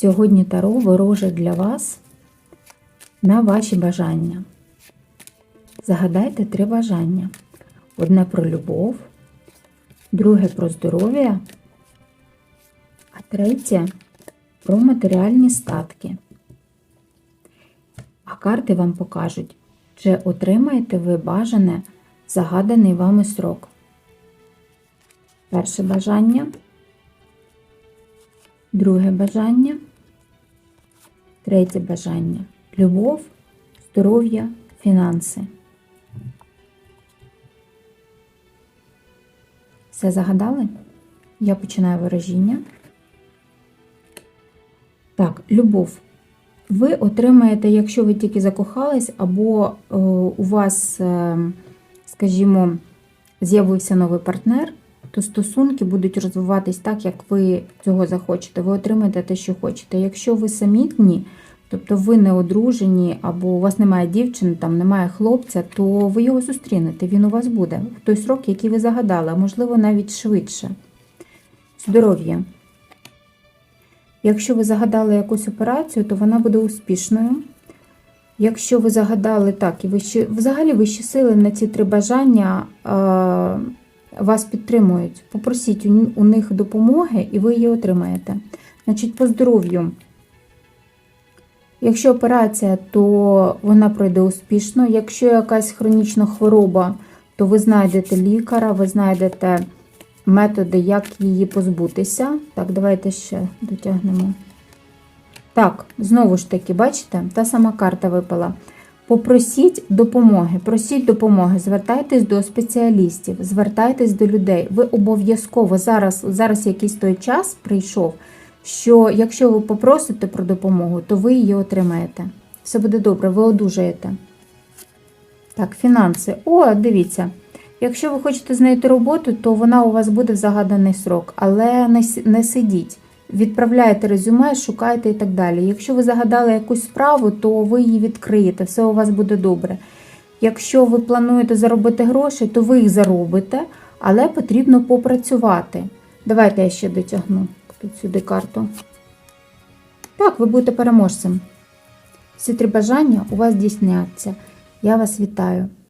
Сьогодні Таро вороже для вас на ваші бажання. Загадайте три бажання: одне про любов, друге про здоров'я, а третє про матеріальні статки. А карти вам покажуть, чи отримаєте ви бажане загаданий вами срок. Перше бажання, друге бажання, третє бажання любов, здоров'я, фінанси. Все загадали? Я починаю виражіння. Так, любов. Ви отримаєте, якщо ви тільки закохались, або е, у вас, е, скажімо, з'явився новий партнер, то стосунки будуть розвиватись так, як ви цього захочете. Ви отримаєте те, що хочете. Якщо ви самітні, тобто ви не одружені, або у вас немає дівчини, там немає хлопця, то ви його зустрінете, він у вас буде в той срок, який ви загадали, а можливо навіть швидше. Здоров'я. Якщо ви загадали якусь операцію, то вона буде успішною. Якщо ви загадали так, і вищі, взагалі вищі сили на ці три бажання вас підтримують. Попросіть у, них допомоги, і ви її отримаєте. Значить, по здоров'ю. Якщо операція, то вона пройде успішно. Якщо якась хронічна хвороба, то ви знайдете лікаря, ви знайдете методи, як її позбутися. Так, давайте ще дотягнемо. Так, знову ж таки, бачите, та сама карта випала. Попросіть допомоги, просіть допомоги, звертайтесь до спеціалістів, звертайтесь до людей. Ви обов'язково зараз, зараз якийсь той час прийшов, що якщо ви попросите про допомогу, то ви її отримаєте. Все буде добре, ви одужаєте. Так, фінанси. О, дивіться. Якщо ви хочете знайти роботу, то вона у вас буде в загаданий срок, але не, сидіть. Відправляєте резюме, шукайте і так далі. Якщо ви загадали якусь справу, то ви її відкриєте, все у вас буде добре. Якщо ви плануєте заробити гроші, то ви їх заробите, але потрібно попрацювати. Давайте я ще дотягну тут сюди карту. Так, ви будете переможцем. Всі три бажання у вас здійсняться. Я вас вітаю.